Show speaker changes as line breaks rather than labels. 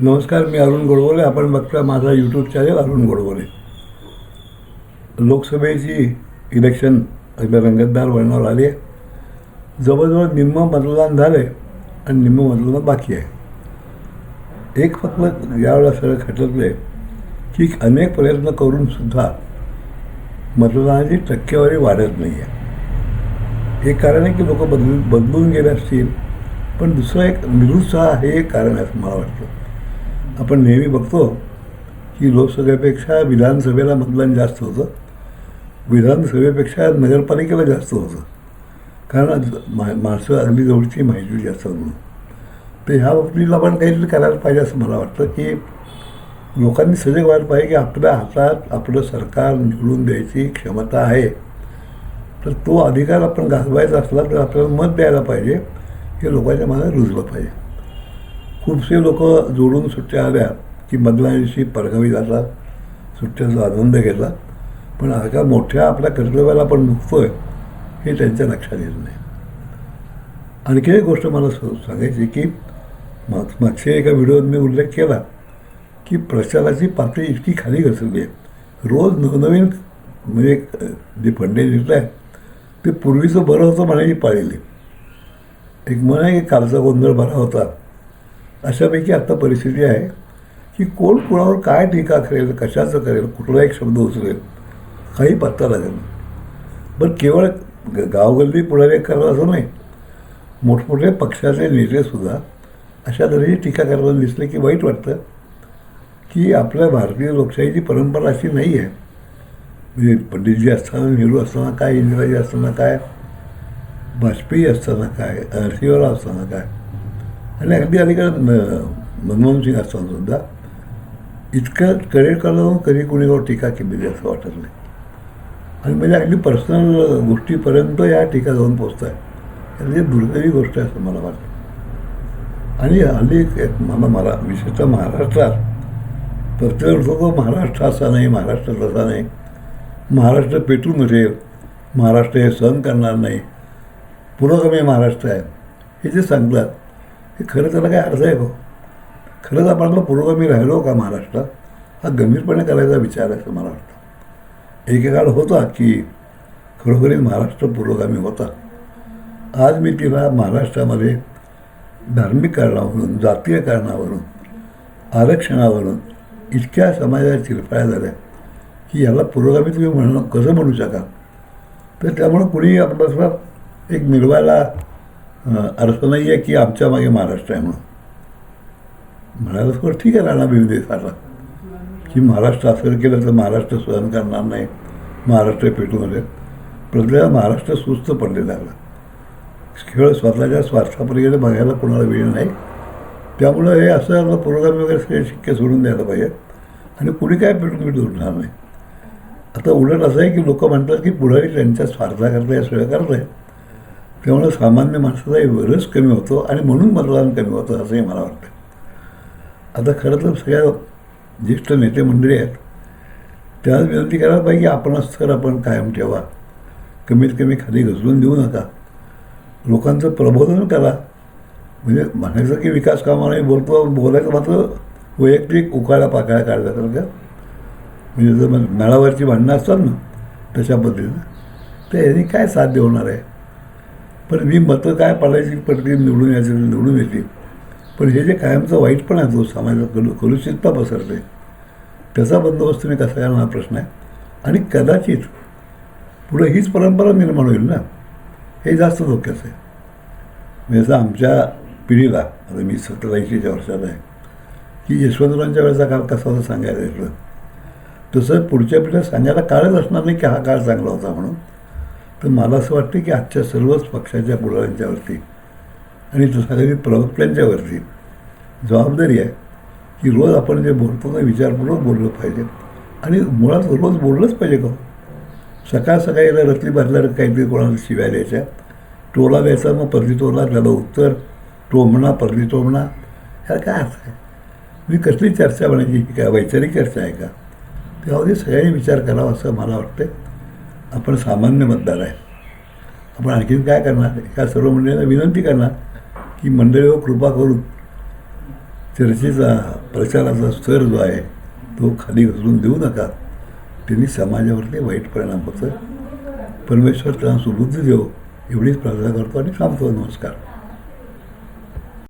नमस्कार मी अरुण गोडवले. आपण बघता माझा यूट्यूब चॅनल अरुण गोडवले. लोकसभेची इलेक्शन अगदी रंगतदार वळणावर आली आहे. जवळजवळ निम्म मतदान झालं आहे आणि निम्म मतदान बाकी आहे. एक फक्त यावेळेला सगळं खटकलं आहे की अनेक प्रयत्न करूनसुद्धा मतदानाची टक्केवारी वाढत नाही आहे एक कारण आहे की लोक बदलून बदलून गेले असतील पण दुसरं एक निरुत्साह हे एक कारण आहे असं मला वाटतं. आपण नेहमी बघतो की लोकसभेपेक्षा विधानसभेला मतदान जास्त होतं. विधानसभेपेक्षा नगरपालिकेला जास्त होतं. कारण मा माणसं अगदी जवळची माहिती जास्त म्हणून तर ह्या बाबतीला आपण काहीतरी करायला पाहिजे असं मला वाटतं की लोकांनी सजग व्हायला पाहिजे की आपल्या हातात आपलं सरकार निवडून द्यायची क्षमता आहे. तर तो अधिकार आपण गाजवायचा असला तर आपल्याला मत द्यायला पाहिजे हे लोकांच्या मनात रुजलं पाहिजे. खूपसे लोक जोडून सुट्ट्या आल्या की मतदाना दिवशी परगावी जातात सुट्ट्याचा आनंद घेतात पण अशा मोठ्या आपल्या कर्तव्याला आपण आहे हे त्यांच्या लक्षात येत नाही. आणखी एक गोष्ट मला स- सांगायची की माग मागच्या एका व्हिडिओत मी उल्लेख केला की प्रचाराची पातळी इतकी खाली घसरली आहे. रोज नवनवीन म्हणजे जे फंडे देत आहे ते पूर्वीचं बरं होतं म्हणायची पाळीली एक म्हण आहे की कालचा गोंधळ बरा होता. अशापैकी आत्ता परिस्थिती आहे की कोण कोणावर काय टीका करेल कशाचं करेल कुठला एक शब्द उचलेल काही पत्ता लागेल पण केवळ ग- गावगल्ली पुढारी करणं असं नाही मोठमोठे पक्षाचे नेतेसुद्धा अशा तऱ्हेची टीका करायला दिसले की वाईट वाटतं की आपल्या भारतीय लोकशाहीची परंपरा अशी नाही आहे. म्हणजे पंडितजी असताना नेहरू असताना काय इंदिराजी असताना काय वाजपेयी असताना काय नरसिंहराव असताना काय आणि अगदी अलीकडे मनमोहन सिंग असताना सुद्धा इतकं करेड काळावर कधी कोणीवर टीका केलेली असं वाटत नाही आणि म्हणजे अगदी पर्सनल गोष्टीपर्यंत या टीका जाऊन पोचत आहे म्हणजे दुर्दैवी गोष्ट आहे असं मला वाटतं आणि हल्ली एक मला मला विशेषतः महाराष्ट्रात प्रत्येक म्हणतो तो महाराष्ट्र असा नाही महाराष्ट्र तसा नाही महाराष्ट्र पेटून उठेल महाराष्ट्र हे सहन करणार नाही पुरोगामी महाराष्ट्र आहे हे जे सांगतात हे खरं त्याला काय अर्थ आहे का खरंच आपण आपला पुरोगामी राहिलो का महाराष्ट्रात हा गंभीरपणे करायचा विचार आहे असं मला वाटतं. एकेकाळ होता की खरोखरीच महाराष्ट्र पुरोगामी होता. आज मी तिला महाराष्ट्रामध्ये धार्मिक कारणावरून जातीय कारणावरून आरक्षणावरून इतक्या समाजात चिरफाळ्या झाल्या की याला पुरोगामी तुम्ही म्हणणं कसं म्हणू शकाल? तर त्यामुळं कुणी आपलं एक मिळवायला अर्थ नाही आहे की आमच्या मागे महाराष्ट्र आहे म्हणून. म्हणायला थोडं ठीक आहे राणा देसाला की महाराष्ट्र असं केलं तर महाराष्ट्र सहन करणार नाही महाराष्ट्र पेटून आले. प्रत्येक महाराष्ट्र सुस्त पडले लागला खेळ स्वतःच्या स्वार्थापलीकडे बघायला कोणाला वेळ नाही. त्यामुळं हे असं प्रोग्राम वगैरे सगळे शिक्के सोडून द्यायला पाहिजे. आणि कुणी काय पेटून पेटून उठणार नाही. आता उलट असं आहे की लोक म्हणतात की पुढारी त्यांच्या स्वार्थाकरता या सगळं करत आहे त्यामुळं सामान्य माणसाचा रस कमी होतो आणि म्हणून मतदान कमी होतं असंही मला वाटतं. आता खरं तर सगळ्या ज्येष्ठ नेते मंडळी आहेत त्याच विनंती करायला पाहिजे आपणच तर आपण कायम ठेवा. कमीत कमी खाली घसरून देऊ नका. लोकांचं प्रबोधन करा. म्हणजे म्हणायचं की विकास कामाला नाही बोलतो बोलायचं मात्र वैयक्तिक उकाळ्या पाकाळ्या का म्हणजे जर मग मेळावरची भांडणं असतात ना तशा पद्धतीनं तर यांनी काय साध्य होणार आहे? पण मी मतं काय पाडायची पडतील निवडून यायची निवडून येते. पण हे जे कायमचं वाईटपण आहे तो समाजात कलु कलुषितता पसरते त्याचा बंदोबस्त मी कसा करणार हा प्रश्न आहे. आणि कदाचित पुढे हीच परंपरा निर्माण होईल ना हे जास्त धोक्याचं आहे. म्हणजे जसं आमच्या पिढीला आता मी सतरा ऐंशीच्या वर्षात आहे की यशवंतरावांच्या वेळेचा काळ कसा होता सांगायला येतं तसं पुढच्या पिढीला सांगायला काळच असणार नाही की हा काळ चांगला होता म्हणून. तर मला असं वाटतं की आजच्या सर्वच पक्षाच्या पुढाऱ्यांच्यावरती आणि तथाकथित प्रवक्त्यांच्यावरती जबाबदारी आहे की रोज आपण जे बोलतो ते विचारपूर्वक बोललं पाहिजे. आणि मुळात रोज बोललंच पाहिजे का हो? सकाळ सकाळी याला रतली बदला काहीतरी कोणाला शिव्या द्यायच्या. टोला द्यायचा मग परती टोला त्याला उत्तर. टोमणा परती टोमणा ह्या काय अर्थ आहे? मी कसली चर्चा म्हणायची? काय वैचारिक चर्चा आहे का? त्यामध्ये सगळ्यांनी विचार करावा असं मला वाटतं आपण सामान्य मतदार आहे. आपण आणखीन काय करणार? एका सर्व मंडळींना विनंती करणार की मंडळीवर हो, कृपा करून चर्चेचा प्रचाराचा स्तर जो आहे तो खाली घसरून देऊ नका. त्यांनी समाजावरती वाईट परिणाम होतं परमेश्वर त्यांना सुबुद्धी देव एवढीच प्रार्थना करतो आणि थांबतो. नमस्कार.